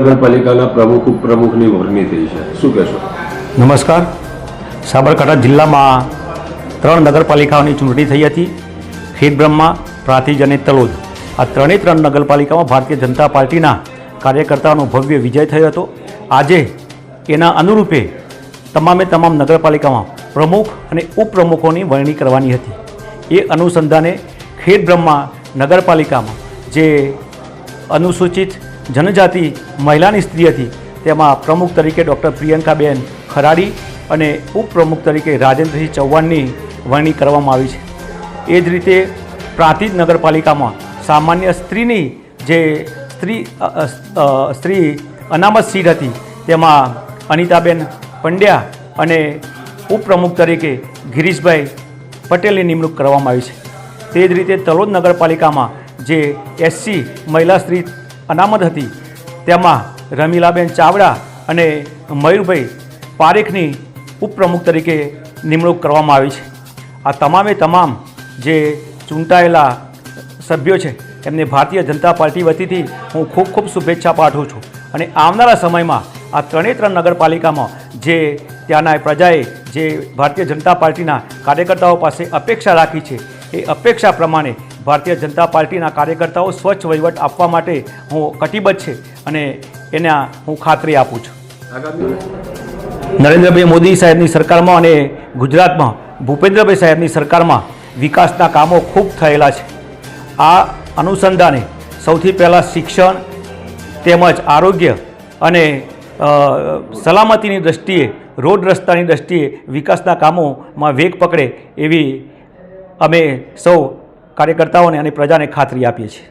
નગરપાલિકાના પ્રમુખ ઉપપ્રમુખની વરણી થઈ છે. શું કહેશો? નમસ્કાર. સાબરકાંઠા જિલ્લામાં ત્રણ નગરપાલિકાઓની ચૂંટણી થઈ હતી. ખેડબ્રહ્મા પ્રાતિજ અને તલોદ. આ ત્રણેય ત્રણ નગરપાલિકામાં ભારતીય જનતા પાર્ટીના કાર્યકર્તાઓનો ભવ્ય વિજય થયો હતો. આજે એના અનુરૂપે તમામે તમામ નગરપાલિકામાં પ્રમુખ અને ઉપપ્રમુખોની વરણી કરવાની હતી. એ અનુસંધાને ખેડબ્રહ્મા નગરપાલિકામાં જે અનુસૂચિત જનજાતિ મહિલાની સ્ત્રી હતી. તેમાં પ્રમુખ તરીકે ડૉક્ટર પ્રિયંકાબેન ખરાડી અને ઉપપ્રમુખ તરીકે રાજેન્દ્રસિંહ ચૌહાણની વરણી કરવામાં આવી છે. એ જ રીતે પ્રાંતિજ નગરપાલિકામાં સામાન્ય સ્ત્રીની જે સ્ત્રી સ્ત્રી અનામત સીટ હતી, તેમાં અનિતાબેન પંડ્યા અને ઉપપ્રમુખ તરીકે ગિરીશભાઈ પટેલની નિમણૂક કરવામાં આવી છે. તે જ રીતે તલોદ નગરપાલિકામાં જે એસસી મહિલા સ્ત્રી અનામત હતી. તેમાં રમીલાબેન ચાવડા અને મયુરભાઈ પારેખની ઉપપ્રમુખ તરીકે નિમણૂક કરવામાં આવી છે. આ તમામે તમામ જે ચૂંટાયેલા સભ્યો છે, એમને ભારતીય જનતા પાર્ટી વતીથી હું ખૂબ ખૂબ શુભેચ્છા પાઠવું છું. અને આવનારા સમયમાં આ ત્રણે ત્રણ નગરપાલિકામાં જે ત્યાંના પ્રજાએ જે ભારતીય જનતા પાર્ટીના કાર્યકર્તાઓ પાસે અપેક્ષા રાખી છે, એ અપેક્ષા પ્રમાણે ભારતીય જનતા પાર્ટીના કાર્યકર્તાઓ સ્વચ્છ વહીવટ આપવા માટે હું કટિબદ્ધ છે અને એના હું ખાતરી આપું છું. નરેન્દ્રભાઈ મોદી સાહેબની સરકારમાં અને ગુજરાતમાં, ભૂપેન્દ્રભાઈ સાહેબની સરકારમાં વિકાસના કામો ખૂબ થયેલા છે. આ અનુસંધાને સૌથી પહેલાં શિક્ષણ, તેમજ આરોગ્ય અને સલામતીની દ્રષ્ટિએ, રોડ રસ્તાની દૃષ્ટિએ વિકાસના કામોમાં વેગ પકડે એવી અમે સૌ કાર્યકર્તાઓને અને પ્રજાને ખાતરી આપીએ છીએ.